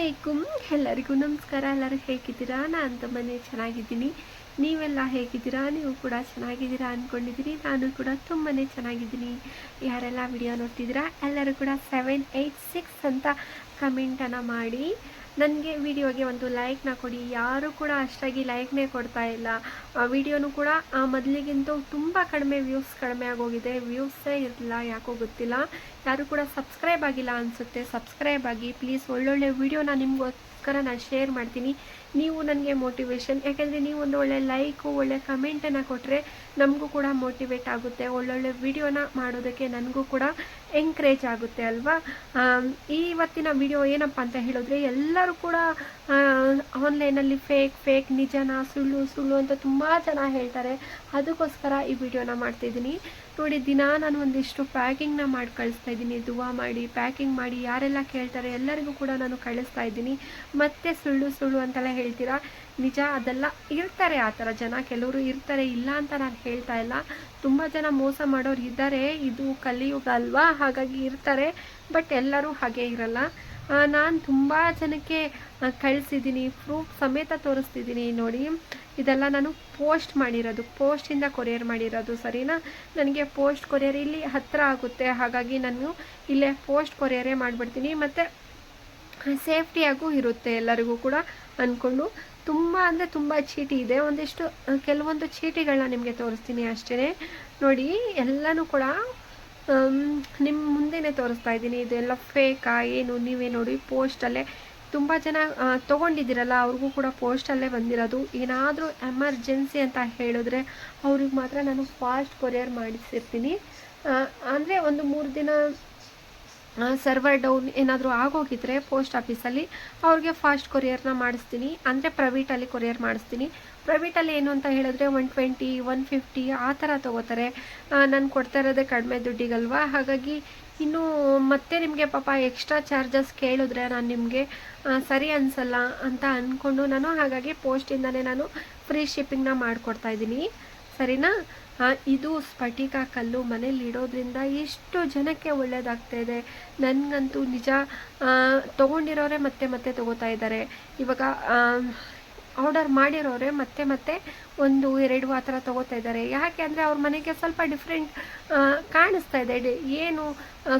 ಅಲೈಕುಮ್ ಎಲ್ಲರಿಗೂ ನಮಸ್ಕಾರ. ಎಲ್ಲರೂ ಹೇಗಿದ್ದೀರಾ? ನಾನು ತುಂಬನೇ ಚೆನ್ನಾಗಿದ್ದೀನಿ. ನೀವೆಲ್ಲ ಹೇಗಿದ್ದೀರಾ? ನೀವು ಕೂಡ ಚೆನ್ನಾಗಿದ್ದೀರಾ ಅಂದ್ಕೊಂಡಿದ್ದೀನಿ ನಾನು ಕೂಡ ತುಂಬಾ ಚೆನ್ನಾಗಿದ್ದೀನಿ. ಯಾರೆಲ್ಲ ವಿಡಿಯೋ ನೋಡ್ತಿದ್ದೀರಾ? ಎಲ್ಲರೂ ಕೂಡ ಸೆವೆನ್ ಏಯ್ಟ್ ಸಿಕ್ಸ್ ಅಂತ ಕಮೆಂಟನ್ನು ಮಾಡಿ. ನನಗೆ ವಿಡಿಯೋಗೆ ಒಂದು ಲೈಕ್ನ ಕೊಡಿ. ಯಾರು ಕೂಡ ಅಷ್ಟಾಗಿ ಲೈಕ್ನೇ ಕೊಡ್ತಾ ಇಲ್ಲ. ವಿಡಿಯೋನೂ ಕೂಡ ಮೊದಲಿಗಿಂತ ತುಂಬ ಕಡಿಮೆ ವ್ಯೂಸ್ ಕಡಿಮೆ ಆಗೋಗಿದೆ. ವ್ಯೂಸೇ ಇರಲಿಲ್ಲ, ಯಾಕೋ ಗೊತ್ತಿಲ್ಲ. ಯಾರು ಕೂಡ ಸಬ್ಸ್ಕ್ರೈಬ್ ಆಗಿಲ್ಲ ಅನಿಸುತ್ತೆ. ಸಬ್ಸ್ಕ್ರೈಬ್ ಆಗಿ ಪ್ಲೀಸ್ ಒಳ್ಳೊಳ್ಳೆ ವಿಡಿಯೋನ ನಿಮಗೋಸ್ಕರ ನಾನು ಶೇರ್ ಮಾಡ್ತೀನಿ. ನೀವು ನನಗೆ ಮೋಟಿವೇಶನ್ ಯಾಕೆಂದರೆ ನೀವು ಒಂದು ಒಳ್ಳೆ ಲೈಕು ಒಳ್ಳೆ ಕಮೆಂಟನ್ನು ಕೊಟ್ಟರೆ ನಮಗೂ ಕೂಡ ಮೋಟಿವೇಟ್ ಆಗುತ್ತೆ. ಒಳ್ಳೊಳ್ಳೆ ವಿಡಿಯೋನ ಮಾಡೋದಕ್ಕೆ ನನಗೂ ಕೂಡ ಎಂಕರೇಜ್ ಆಗುತ್ತೆ ಅಲ್ವಾ? ಇವತ್ತಿನ ವಿಡಿಯೋ ಏನಪ್ಪ ಅಂತ ಹೇಳಿದ್ರೆ ಎಲ್ಲರೂ ಕೂಡ ಆನ್ಲೈನಲ್ಲಿ ಫೇಕ್ ಫೇಕ್ ನಿಜನ, ಸುಳ್ಳು ಸುಳ್ಳು ಅಂತ ತುಂಬ ಜನ ಹೇಳ್ತಾರೆ. ಅದಕ್ಕೋಸ್ಕರ ಈ ವಿಡಿಯೋನ ಮಾಡ್ತಿದ್ದೀನಿ ನೋಡಿ, ದಿನ ನಾನು ಒಂದಿಷ್ಟು ಪ್ಯಾಕಿಂಗ್ನ ಮಾಡಿ ಕಳಿಸ್ತಾ ಇದ್ದೀನಿ. ದುವಾ ಮಾಡಿ ಪ್ಯಾಕಿಂಗ್ ಮಾಡಿ, ಯಾರೆಲ್ಲ ಕೇಳ್ತಾರೆ ಎಲ್ಲರಿಗೂ ಕೂಡ ನಾನು ಕಳಿಸ್ತಾ ಇದ್ದೀನಿ. ಮತ್ತೆ ಸುಳ್ಳು ಸುಳ್ಳು ಅಂತೆಲ್ಲ ಹೇಳ್ತೀರಾ? ನಿಜ, ಅದೆಲ್ಲ ಇರ್ತಾರೆ ಆ ಥರ ಜನ. ಕೆಲವರು ಇರ್ತಾರೆ, ಇಲ್ಲ ಅಂತ ನಾನು ಹೇಳ್ತಾ ಇಲ್ಲ. ತುಂಬ ಜನ ಮೋಸ ಮಾಡೋರು ಇದ್ದಾರೆ. ಇದು ಕಲಿಯುಗ ಅಲ್ವಾ? ಹಾಗಾಗಿ ಇರ್ತಾರೆ. ಬಟ್ ಎಲ್ಲರೂ ಹಾಗೆ ಇರಲ್ಲ. ನಾನು ತುಂಬ ಜನಕ್ಕೆ ಕಳಿಸಿದ್ದೀನಿ ಪ್ರೂಫ್ ಸಮೇತ ತೋರಿಸ್ತಿದ್ದೀನಿ ನೋಡಿ. ಇದೆಲ್ಲ ನಾನು ಪೋಸ್ಟ್ ಮಾಡಿರೋದು ಪೋಸ್ಟಿಂದ ಕೊರಿಯರ್ ಮಾಡಿರೋದು, ಸರಿನಾ? ನನಗೆ ಪೋಸ್ಟ್ ಕೊರಿಯರ್ ಇಲ್ಲಿ ಹತ್ತಿರ ಆಗುತ್ತೆ. ಹಾಗಾಗಿ ನಾನು ಇಲ್ಲೇ ಪೋಸ್ಟ್ ಕೊರಿಯರೇ ಮಾಡಿಬಿಡ್ತೀನಿ. ಮತ್ತು ಸೇಫ್ಟಿಯಾಗೂ ಇರುತ್ತೆ ಎಲ್ಲರಿಗೂ ಕೂಡ ಅಂದ್ಕೊಂಡು ತುಂಬ ಅಂದರೆ ತುಂಬ ಚೀಟಿ ಇದೆ. ಒಂದಿಷ್ಟು ಕೆಲವೊಂದು ಚೀಟಿಗಳನ್ನ ನಿಮಗೆ ತೋರಿಸ್ತೀನಿ ಅಷ್ಟೇ ನೋಡಿ, ಎಲ್ಲನೂ ಕೂಡ ನಿಮ್ಮ ಮುಂದೆನೇ ತೋರಿಸ್ತಾ ಇದ್ದೀನಿ, ಇದೆಲ್ಲ ಫೇಕಾ ಏನು, ನೀವೇ ನೋಡಿ ಪೋಸ್ಟಲ್ಲೇ ತುಂಬ ಜನ ತೊಗೊಂಡಿದ್ದೀರಲ್ಲ, ಅವ್ರಿಗೂ ಕೂಡ ಪೋಸ್ಟಲ್ಲೇ ಬಂದಿರೋದು. ಏನಾದರೂ ಎಮರ್ಜೆನ್ಸಿ ಅಂತ ಹೇಳಿದ್ರೆ ಅವ್ರಿಗೆ ಮಾತ್ರ ನಾನು ಫಾಸ್ಟ್ ಕೊರಿಯರ್ ಮಾಡಿಸಿರ್ತೀನಿ. ಅಂದರೆ ಒಂದು ಮೂರು ದಿನ ಸರ್ವರ್ ಡೌನ್ ಏನಾದರೂ ಆಗೋಗಿದ್ರೆ ಪೋಸ್ಟ್ ಆಫೀಸಲ್ಲಿ ಅವ್ರಿಗೆ ಫಾಸ್ಟ್ ಕೊರಿಯರ್ನ ಮಾಡಿಸ್ತೀನಿ. ಅಂದರೆ ಪ್ರೈವೇಟಲ್ಲಿ ಕೊರಿಯರ್ ಮಾಡಿಸ್ತೀನಿ. ಪ್ರೈವೇಟಲ್ಲಿ ಏನು ಅಂತ ಹೇಳಿದ್ರೆ ಒನ್ ಟ್ವೆಂಟಿ ಒನ್ ಫಿಫ್ಟಿ ಆ ಥರ ತೊಗೋತಾರೆ. ನಾನು ಕೊಡ್ತಾ ಇರೋದೇ ಕಡಿಮೆ ದುಡ್ಡಿಗಲ್ವಾ? ಹಾಗಾಗಿ ಇನ್ನು ಮತ್ತೆ ನಿಮಗೆ ಪಾಪ ಎಕ್ಸ್ಟ್ರಾ ಚಾರ್ಜಸ್ ಕೇಳಿದ್ರೆ ನಾನು ನಿಮಗೆ ಸರಿ ಅನಿಸಲ್ಲ ಅಂತ ಅಂದ್ಕೊಂಡು ನಾನು ಹಾಗಾಗಿ ಪೋಸ್ಟಿಂದನೇ ನಾನು ಫ್ರೀ ಶಿಪ್ಪಿಂಗ್ನ ಮಾಡಿಕೊಡ್ತಾ ಇದ್ದೀನಿ. ಸರಿನಾ? ಇದು ಸ್ಫಟಿಕ ಕಲ್ಲು ಮನೇಲಿ ಇಡೋದ್ರಿಂದ ಎಷ್ಟು ಜನಕ್ಕೆ ಒಳ್ಳೆಯದಾಗ್ತಾ ಇದೆ. ನನಗಂತೂ ನಿಜ ತೊಗೊಂಡಿರೋರೆ ಮತ್ತೆ ಮತ್ತೆ ತಗೋತಾ ಇದ್ದಾರೆ. ಇವಾಗ ಆರ್ಡರ್ ಮಾಡಿರೋರೆ ಮತ್ತೆ ಮತ್ತೆ ಒಂದು, ಎರಡು ಆ ಥರ ತೊಗೋತಾ ಇದ್ದಾರೆ. ಯಾಕೆ ಅಂದರೆ ಅವ್ರ ಮನೆಗೆ ಸ್ವಲ್ಪ ಡಿಫ್ರೆಂಟ್ ಕಾಣಿಸ್ತಾ ಇದೆ. ಏನು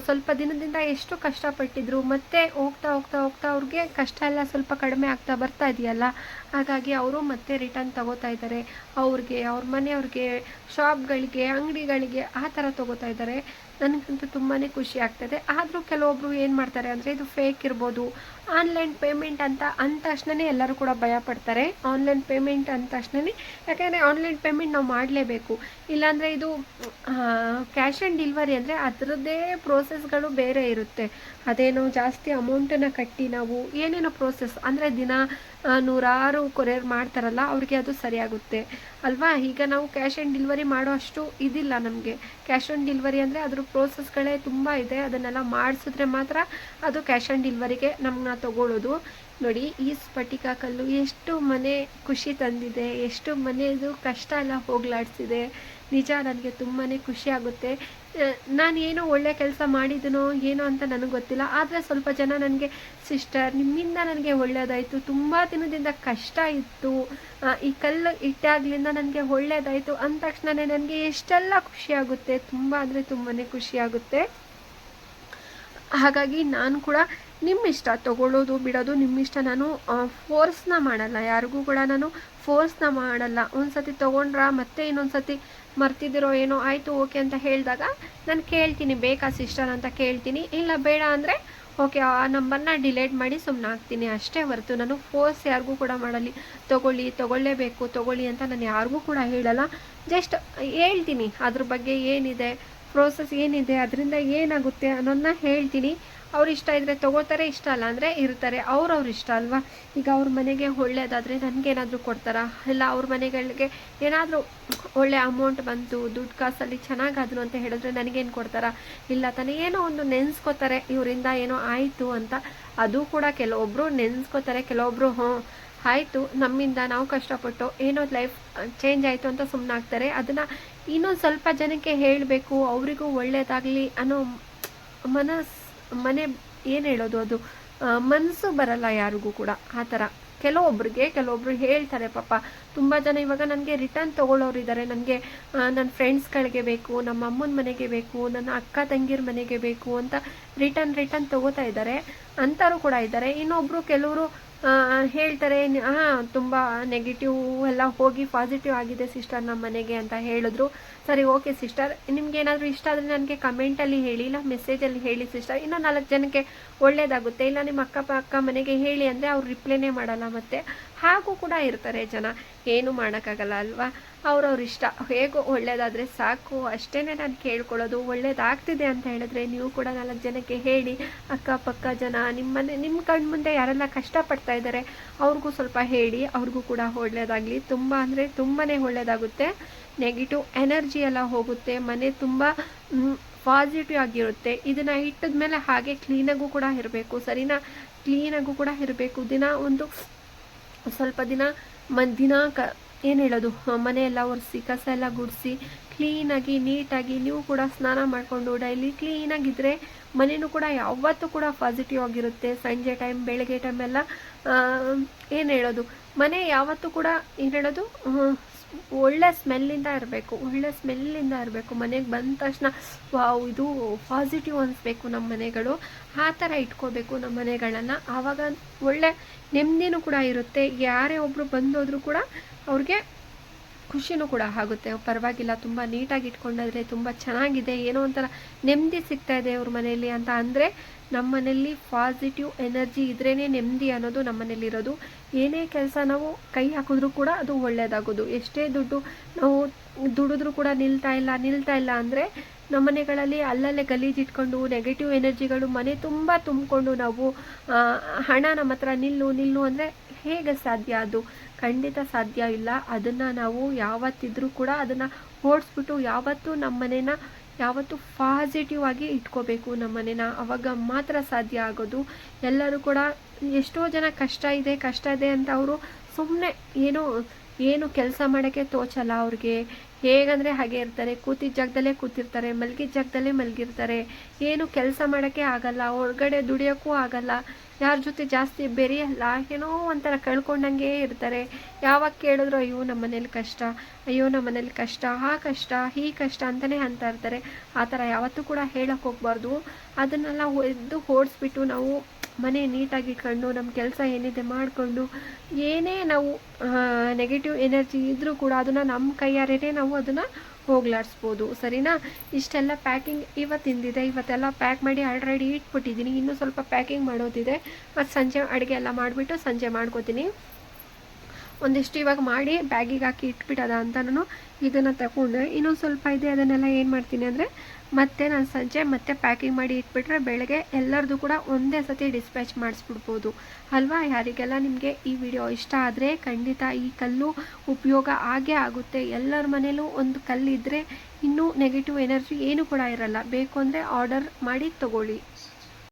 ಸ್ವಲ್ಪ ದಿನದಿಂದ ಎಷ್ಟು ಕಷ್ಟಪಟ್ಟಿದ್ರು, ಮತ್ತೆ ಹೋಗ್ತಾ ಹೋಗ್ತಾ ಹೋಗ್ತಾ ಅವ್ರಿಗೆ ಕಷ್ಟ ಎಲ್ಲ ಸ್ವಲ್ಪ ಕಡಿಮೆ ಆಗ್ತಾ ಬರ್ತಾ ಇದೆಯಲ್ಲ? ಹಾಗಾಗಿ ಅವರು ಮತ್ತೆ ರಿಟರ್ನ್ ತಗೋತಾ ಇದ್ದಾರೆ. ಅವ್ರಿಗೆ, ಅವ್ರ ಮನೆಯವ್ರಿಗೆ ಶಾಪ್ಗಳಿಗೆ ಅಂಗಡಿಗಳಿಗೆ ಆ ಥರ ತಗೋತಾ ಇದ್ದಾರೆ. ನನಗಂತೂ ತುಂಬಾ ಖುಷಿ ಆಗ್ತದೆ. ಆದರೂ ಕೆಲವೊಬ್ರು ಏನು ಮಾಡ್ತಾರೆ ಅಂದರೆ ಇದು ಫೇಕ್ ಇರ್ಬೋದು. ಆನ್ಲೈನ್ ಪೇಮೆಂಟ್ ಅಂತ ಅಂದ ತಕ್ಷಣನೇ ಎಲ್ಲರೂ ಕೂಡ ಭಯ ಪಡ್ತಾರೆ. ಆನ್ಲೈನ್ ಪೇಮೆಂಟ್ ಅಂದ ತಕ್ಷಣನೇ ಯಾಕೆಂದರೆ ಆನ್ಲೈನ್ ಪೇಮೆಂಟ್ ನಾವು ಮಾಡಲೇಬೇಕು. ಇಲ್ಲಾಂದರೆ ಇದು ಕ್ಯಾಶ್ ಆ್ಯಂಡ್ ಡೆಲಿವರಿ ಅಂದರೆ ಅದರದ್ದೇ ಪ್ರೋಸೆಸ್ಗಳು ಬೇರೆ ಇರುತ್ತೆ. ಅದೇನೋ ಜಾಸ್ತಿ ಅಮೌಂಟನ್ನು ಕಟ್ಟಿ ನಾವು ಏನೇನೋ ಪ್ರೋಸೆಸ್ ಅಂದರೆ ದಿನ ನೂರಾರು ಕೊರಿಯರ್ ಮಾಡ್ತಾರಲ್ಲ, ಅವ್ರಿಗೆ ಅದು ಸರಿಯಾಗುತ್ತೆ. ಅಲ್ವಾ? ಈಗ ನಾವು ಕ್ಯಾಶ್ ಆ್ಯಂಡ್ ಡೆಲಿವರಿ ಮಾಡೋ ಅಷ್ಟು ಇದಿಲ್ಲ ನಮಗೆ. ಕ್ಯಾಶ್ ಆನ್ ಡಿಲ್ವರಿ ಅಂದರೆ ಅದ್ರ ಪ್ರೋಸೆಸ್ಗಳೇ ತುಂಬ ಇದೆ. ಅದನ್ನೆಲ್ಲ ಮಾಡಿಸಿದ್ರೆ ಮಾತ್ರ ಅದು ಕ್ಯಾಶ್ ಆನ್ ಡೆಲಿವರಿಗೆ ನಮ್ಮನ್ನ ತಗೊಳ್ಳೋದು. ನೋಡಿ, ಈ ಸ್ಫಟಿಕ ಕಲ್ಲು ಎಷ್ಟು ಮನೆ ಖುಷಿ ತಂದಿದೆ, ಎಷ್ಟು ಮನೆಯದು ಕಷ್ಟ ಎಲ್ಲ ಹೋಗ್ಲಾಡಿಸಿದೆ. ನಿಜ ನನಗೆ ತುಂಬಾ ಖುಷಿ ಆಗುತ್ತೆ. ನಾನು ಏನೋ ಒಳ್ಳೆ ಕೆಲಸ ಮಾಡಿದನೋ ಏನೋ ಅಂತ ನನಗೆ ಗೊತ್ತಿಲ್ಲ. ಆದರೆ ಸ್ವಲ್ಪ ಜನ ನನಗೆ, ಸಿಸ್ಟರ್, ನಿಮ್ಮಿಂದ ನನಗೆ ಒಳ್ಳೆಯದಾಯಿತು ತುಂಬ ದಿನದಿಂದ ಕಷ್ಟ ಇತ್ತು. ಈ ಕಲ್ಲು ಇಟ್ಟಾಗ್ಲಿಂದ ನನಗೆ ಒಳ್ಳೆಯದಾಯಿತು ಅಂದ ತಕ್ಷಣನೇ ನನಗೆ ಎಷ್ಟೆಲ್ಲ ಖುಷಿಯಾಗುತ್ತೆ ತುಂಬ ಅಂದರೆ ತುಂಬಾ ಖುಷಿ ಆಗುತ್ತೆ. ಹಾಗಾಗಿ ನಾನು ಕೂಡ ನಿಮ್ಮ ಇಷ್ಟ ತಗೊಳ್ಳೋದು, ಬಿಡೋದು ನಿಮ್ಮ ಇಷ್ಟ ನಾನು ಫೋರ್ಸ್ನ ಮಾಡಲ್ಲ. ಯಾರಿಗೂ ಕೂಡ ನಾನು ಫೋರ್ಸ್ನ ಮಾಡಲ್ಲ. ಒಂದು ಸತಿ ತೊಗೊಂಡ್ರ, ಮತ್ತೆ ಇನ್ನೊಂದು ಸತಿ ಮರ್ತಿದ್ದೀರೋ ಏನೋ ಆಯಿತು ಓಕೆ ಅಂತ ಹೇಳಿದಾಗ ನಾನು ಕೇಳ್ತೀನಿ. ಬೇಕಾ ಸಿಸ್ಟರ್ ಅಂತ ಕೇಳ್ತೀನಿ. ಇಲ್ಲ, ಬೇಡ ಅಂದರೆ ಓಕೆ ಆ ನಂಬರ್ನ ಡಿಲೀಟ್ ಮಾಡಿ ಸುಮ್ಮನೆ ಹಾಕ್ತೀನಿ. ಅಷ್ಟೇ ಹೊರತು ನಾನು ಫೋರ್ಸ್ ಯಾರಿಗೂ ಕೂಡ ಮಾಡಲಿ. ತೊಗೊಳ್ಳಿ, ತೊಗೊಳ್ಳೇಬೇಕು, ತೊಗೊಳ್ಳಿ ಅಂತ ನಾನು ಯಾರಿಗೂ ಕೂಡ ಹೇಳಲ್ಲ. ಜಸ್ಟ್ ಹೇಳ್ತೀನಿ. ಅದ್ರ ಬಗ್ಗೆ ಏನಿದೆ? ಪ್ರೋಸೆಸ್ ಏನಿದೆ, ಅದರಿಂದ ಏನಾಗುತ್ತೆ ಅನ್ನೋದನ್ನ ಹೇಳ್ತೀನಿ. ಅವ್ರು ಇಷ್ಟ ಇದ್ದರೆ ತೊಗೋತಾರೆ ಇಷ್ಟ ಅಲ್ಲ ಅಂದರೆ ಇರ್ತಾರೆ. ಅವ್ರವ್ರ ಇಷ್ಟ ಅಲ್ವಾ? ಈಗ ಅವ್ರ ಮನೆಗೆ ಒಳ್ಳೇದಾದರೆ ನನಗೇನಾದರೂ ಕೊಡ್ತಾರಾ? ಇಲ್ಲ ಅವ್ರ ಮನೆಗಳಿಗೆ ಏನಾದರೂ ಒಳ್ಳೆ ಅಮೌಂಟ್ ಬಂತು, ದುಡ್ಡು ಕಾಸಲ್ಲಿ ಚೆನ್ನಾಗಾದ್ರು ಅಂತ ಹೇಳಿದ್ರೆ ನನಗೇನು ಕೊಡ್ತಾರಾ? ಇಲ್ಲ, ತಾನೇ ಏನೋ ಒಂದು ನೆನೆಸ್ಕೋತಾರೆ, ಇವರಿಂದ ಏನೋ ಆಯಿತು ಅಂತ. ಅದು ಕೂಡ ಕೆಲವೊಬ್ಬರು ನೆನೆಸ್ಕೋತಾರೆ ಕೆಲವೊಬ್ಬರು ಹ್ಞೂ ಆಯಿತು, ನಮ್ಮಿಂದ ನಾವು ಕಷ್ಟಪಟ್ಟು ಏನೋ ಲೈಫ್ ಚೇಂಜ್ ಆಯಿತು ಅಂತ ಸುಮ್ಮನಾಗ್ತಾರೆ ಅದನ್ನು ಇನ್ನೊಂದು ಸ್ವಲ್ಪ ಜನಕ್ಕೆ ಹೇಳಬೇಕು, ಅವರಿಗೂ ಒಳ್ಳೆಯದಾಗಲಿ ಅನ್ನೋ ಮನಸ್, ಮನೆ ಏನು ಹೇಳೋದು ಅದು? ಮನಸ್ಸು ಬರಲ್ಲ ಯಾರಿಗೂ ಕೂಡ, ಆ ಥರ. ಕೆಲವೊಬ್ರಿಗೆ, ಕೆಲವೊಬ್ರು ಹೇಳ್ತಾರೆ, ಪಾಪ. ತುಂಬ ಜನ ಇವಾಗ ನನಗೆ ರಿಟರ್ನ್ ತೊಗೊಳ್ಳೋರು ಇದ್ದಾರೆ ನನಗೆ ನನ್ನ ಫ್ರೆಂಡ್ಸ್ಗಳಿಗೆ ಬೇಕು, ನಮ್ಮ ಅಮ್ಮನ ಮನೆಗೆ ಬೇಕು, ನನ್ನ ಅಕ್ಕ ತಂಗಿರ ಮನೆಗೆ ಬೇಕು ಅಂತ ರಿಟರ್ನ್ ರಿಟರ್ನ್ ತೊಗೋತಾ ಇದ್ದಾರೆ ಅಂಥವ್ರು ಕೂಡ ಇದ್ದಾರೆ ಇನ್ನೊಬ್ಬರು ಕೆಲವರು ಹೇಳ್ತಾರೆ ಹಾಂ ತುಂಬ ನೆಗೆಟಿವ್ ಎಲ್ಲ ಹೋಗಿ ಪಾಸಿಟಿವ್ ಆಗಿದೆ ಸಿಸ್ಟರ್ ನಮ್ಮ ಮನೆಗೆ ಅಂತ ಹೇಳಿದ್ರು. ಸರಿ ಓಕೆ ಸಿಸ್ಟರ್ ನಿಮ್ಗೆ ಏನಾದರೂ ಇಷ್ಟ ಆದರೆ ನನಗೆ ಕಮೆಂಟಲ್ಲಿ ಹೇಳಿ, ಇಲ್ಲ ಮೆಸೇಜಲ್ಲಿ ಹೇಳಿ ಸಿಸ್ಟರ್ ಇನ್ನೂ ನಾಲ್ಕು ಜನಕ್ಕೆ ಒಳ್ಳೇದಾಗುತ್ತೆ. ಇಲ್ಲ ನಿಮ್ಮ ಅಕ್ಕಪಕ್ಕ ಮನೆಗೆ ಹೇಳಿ ಅಂದರೆ ಅವ್ರು ರಿಪ್ಲೈನೇ ಮಾಡಲ್ಲ ಮತ್ತೆ. ಹಾಗೂ ಕೂಡ ಇರ್ತಾರೆ ಜನ. ಏನು ಮಾಡೋಕ್ಕಾಗಲ್ಲ ಅಲ್ವಾ? ಅವ್ರವ್ರ ಇಷ್ಟ. ಹೇಗೋ ಒಳ್ಳೇದಾದರೆ ಸಾಕು. ಅಷ್ಟೇ ನಾನು ಕೇಳ್ಕೊಳ್ಳೋದು. ಒಳ್ಳೇದಾಗ್ತಿದೆ ಅಂತ ಹೇಳಿದ್ರೆ ನೀವು ಕೂಡ ನಾಲ್ಕು ಜನಕ್ಕೆ ಹೇಳಿ. ಅಕ್ಕಪಕ್ಕ ಜನ ನಿಮ್ಮನೆ ನಿಮ್ಮ ಕಣ್ಣು ಮುಂದೆ ಯಾರೆಲ್ಲ ಕಷ್ಟಪಡ್ತಾ ಇದ್ದಾರೆ, ಅವ್ರಿಗೂ ಸ್ವಲ್ಪ ಹೇಳಿ. ಅವ್ರಿಗೂ ಕೂಡ ಒಳ್ಳೇದಾಗಲಿ. ತುಂಬ ಅಂದರೆ ತುಂಬಾ ಒಳ್ಳೇದಾಗುತ್ತೆ. ನೆಗೆಟಿವ್ ಎನರ್ಜಿ ಎಲ್ಲ ಹೋಗುತ್ತೆ. ಮನೆ ತುಂಬ ಪಾಸಿಟಿವ್ ಆಗಿರುತ್ತೆ. ಇದನ್ನು ಇಟ್ಟದ ಮೇಲೆ ಹಾಗೆ ಕ್ಲೀನಾಗೂ ಕೂಡ ಇರಬೇಕು. ಸರಿನಾ? ಕ್ಲೀನಾಗೂ ಕೂಡ ಇರಬೇಕು. ದಿನ ಒಂದು ಸ್ವಲ್ಪ ದಿನ ಮ ದಿನ ಕ, ಏನು ಹೇಳೋದು? ಮನೆಯೆಲ್ಲ ಒರೆಸಿ, ಕಸ ಎಲ್ಲ ಗುಡಿಸಿ ಕ್ಲೀನಾಗಿ ನೀಟಾಗಿ ನೀವು ಕೂಡ ಸ್ನಾನ ಮಾಡಿಕೊಂಡು ಡೈಲಿ ಕ್ಲೀನಾಗಿದ್ದರೆ ಮನೆಯೂ ಕೂಡ ಯಾವತ್ತೂ ಕೂಡ ಪಾಸಿಟಿವ್ ಆಗಿರುತ್ತೆ. ಸಂಜೆ ಟೈಮ್ ಬೆಳಗ್ಗೆ ಟೈಮ್ ಎಲ್ಲ ಏನು ಹೇಳೋದು? ಮನೆ ಯಾವತ್ತೂ ಕೂಡ ಏನು ಹೇಳೋದು? ಒಳ್ಳೆ ಸ್ಮೆಲ್ಲಿಂದ ಇರಬೇಕು, ಒಳ್ಳೆ ಸ್ಮೆಲ್ಲಿಂದ ಇರಬೇಕು. ಮನೆಗೆ ಬಂದ ತಕ್ಷಣ, ವಾವ್, ಇದು ಪಾಸಿಟಿವ್ ಅನಿಸ್ಬೇಕು ನಮ್ಮ ಮನೆಗಳು. ಆ ಥರ ಇಟ್ಕೋಬೇಕು ನಮ್ಮ ಮನೆಗಳನ್ನು. ಆವಾಗ ಒಳ್ಳೆ ನೆಮ್ಮದಿನೂ ಕೂಡ ಇರುತ್ತೆ. ಯಾರೇ ಒಬ್ಬರು ಬಂದೋದ್ರೂ ಕೂಡ ಅವ್ರಿಗೆ ಖುಷಿನೂ ಕೂಡ ಆಗುತ್ತೆ. ಪರವಾಗಿಲ್ಲ, ತುಂಬ ನೀಟಾಗಿ ಇಟ್ಕೊಂಡಾದರೆ ತುಂಬ ಚೆನ್ನಾಗಿದೆ. ಏನೋ ಒಂಥರ ನೆಮ್ಮದಿ ಸಿಗ್ತಾ ಇದೆ ಅವ್ರ ಮನೆಯಲ್ಲಿ ಅಂತ ಅಂದರೆ ನಮ್ಮ ಮನೆಯಲ್ಲಿ ಪಾಸಿಟಿವ್ ಎನರ್ಜಿ ಇದ್ರೇ ನೆಮ್ಮದಿ ಅನ್ನೋದು ನಮ್ಮ ಮನೇಲಿರೋದು ಏನೇ ಕೆಲಸ ನಾವು ಕೈ ಹಾಕಿದ್ರೂ ಕೂಡ ಅದು ಒಳ್ಳೆಯದಾಗೋದು ಎಷ್ಟೇ ದುಡ್ಡು ನಾವು ದುಡಿದ್ರೂ ಕೂಡ ನಿಲ್ತಾ ಇಲ್ಲ ನಿಲ್ತಾ ಇಲ್ಲ ಅಂದರೆ ನಮ್ಮ ಮನೆಗಳಲ್ಲಿ ಅಲ್ಲಲ್ಲೇ ಗಲೀಜಿಟ್ಕೊಂಡು ನೆಗೆಟಿವ್ ಎನರ್ಜಿಗಳು ಮನೆ ತುಂಬ ತುಂಬಿಕೊಂಡು ನಾವು ಹಣ ನಮ್ಮ ಹತ್ರ ನಿಲ್ಲು ನಿಲ್ಲು ಅಂದರೆ ಹೇಗೆ ಸಾಧ್ಯ ಅದು? ಖಂಡಿತ ಸಾಧ್ಯ ಇಲ್ಲ. ಅದನ್ನು ನಾವು ಯಾವತ್ತಿದ್ರೂ ಕೂಡ ಅದನ್ನು ಓಡಿಸ್ಬಿಟ್ಟು ಯಾವತ್ತೂ ನಮ್ಮ ಮನೇನ ಯಾವತ್ತು ಪಾಸಿಟಿವ್ ಆಗಿ ಇಟ್ಕೋಬೇಕು ನಮ್ಮ ಮನೇನ. ಅವಾಗ ಮಾತ್ರ ಸಾಧ್ಯ ಆಗೋದು. ಎಲ್ಲರೂ ಕೂಡ ಎಷ್ಟೋ ಜನ ಕಷ್ಟ ಇದೆ ಕಷ್ಟ ಇದೆ ಅಂತ ಅವರು ಸುಮ್ಮನೆ ಏನು ಏನು ಕೆಲಸ ಮಾಡೋಕ್ಕೆ ತೋಚಲ್ಲ ಅವ್ರಿಗೆ. ಹೇಗಂದರೆ ಹಾಗೆ ಇರ್ತಾರೆ. ಕೂತಿದ್ದ ಜಾಗದಲ್ಲೇ ಕೂತಿರ್ತಾರೆ ಮಲಗಿದ ಜಾಗದಲ್ಲೇ ಮಲಗಿರ್ತಾರೆ. ಏನು ಕೆಲಸ ಮಾಡೋಕ್ಕೆ ಆಗಲ್ಲ, ಹೊರಗಡೆ ದುಡಿಯೋಕ್ಕೂ ಆಗಲ್ಲ. ಯಾರ ಜೊತೆ ಜಾಸ್ತಿ ಬೆರೆಯಲ್ಲ, ಏನೋ ಒಂಥರ ಕಳ್ಕೊಂಡಂಗೆ ಇರ್ತಾರೆ. ಯಾವಾಗ ಕೇಳಿದ್ರು, ಅಯ್ಯೋ ನಮ್ಮ ಮನೇಲಿ ಕಷ್ಟ, ಅಯ್ಯೋ ನಮ್ಮ ಮನೇಲಿ ಕಷ್ಟ, ಆ ಕಷ್ಟ, ಈ ಕಷ್ಟ ಅಂತಲೇ ಅಂತ ಇರ್ತಾರೆ. ಆ ಥರ ಯಾವತ್ತೂ ಕೂಡ ಹೇಳಕ್ಕೆ ಹೋಗ್ಬಾರ್ದು. ಅದನ್ನೆಲ್ಲ ಎದ್ದು ಓಡಿಸ್ಬಿಟ್ಟು ನಾವು ಮನೆ ನೀಟಾಗಿ ಇಟ್ಕೊಂಡು ನಮ್ಮ ಕೆಲಸ ಏನಿದೆ ಮಾಡಿಕೊಂಡು, ಏನೇ ನಾವು ನೆಗೆಟಿವ್ ಎನರ್ಜಿ ಇದ್ದರೂ ಕೂಡ ಅದನ್ನು ನಮ್ಮ ಕೈಯಾರೇ ನಾವು ಅದನ್ನು ಹೋಗ್ಲಾಡಿಸ್ಬೋದು. ಸರಿನಾ? ಇಷ್ಟೆಲ್ಲ ಪ್ಯಾಕಿಂಗ್ ಇವತ್ತಿಂದಿದೆ. ಇವತ್ತೆಲ್ಲ ಪ್ಯಾಕ್ ಮಾಡಿ ಆಲ್ರೆಡಿ ಇಟ್ಬಿಟ್ಟಿದ್ದೀನಿ. ಇನ್ನೂ ಸ್ವಲ್ಪ ಪ್ಯಾಕಿಂಗ್ ಮಾಡೋದಿದೆ. ಮತ್ತು ಸಂಜೆ ಅಡುಗೆ ಎಲ್ಲ ಮಾಡಿಬಿಟ್ಟು ಸಂಜೆ ಮಾಡ್ಕೋತೀನಿ. ಒಂದಿಷ್ಟು ಇವಾಗ ಮಾಡಿ ಬ್ಯಾಗಿಗೆ ಹಾಕಿ ಇಟ್ಬಿಟ್ಟದ ಅಂತ ನಾನು ಇದನ್ನು ತಗೊಂಡೆ. ಇನ್ನೊಂದು ಸ್ವಲ್ಪ ಇದೆ. ಅದನ್ನೆಲ್ಲ ಏನು ಮಾಡ್ತೀನಿ ಅಂದರೆ ಮತ್ತೆ ನಾನು ಸಂಜೆ ಮತ್ತೆ ಪ್ಯಾಕಿಂಗ್ ಮಾಡಿ ಇಟ್ಬಿಟ್ರೆ ಬೆಳಗ್ಗೆ ಎಲ್ಲರದು ಕೂಡ ಒಂದೇ ಸತಿ ಡಿಸ್ಪ್ಯಾಚ್ ಮಾಡಿಸ್ಬಿಡ್ಬೋದು. ಅಲ್ವಾ? ಯಾರಿಗೆಲ್ಲ ನಿಮಗೆ ಈ ವಿಡಿಯೋ ಇಷ್ಟ ಆದರೆ ಖಂಡಿತ ಈ ಕಲ್ಲು ಉಪಯೋಗ ಆಗೇ ಆಗುತ್ತೆ. ಎಲ್ಲರ ಮನೇಲೂ ಒಂದು ಕಲ್ಲಿದ್ದರೆ ಇನ್ನೂ ನೆಗೆಟಿವ್ ಎನರ್ಜಿ ಏನು ಕೂಡ ಇರಲ್ಲ. ಬೇಕು ಅಂದರೆ ಆರ್ಡರ್ ಮಾಡಿ ತಗೊಳ್ಳಿ.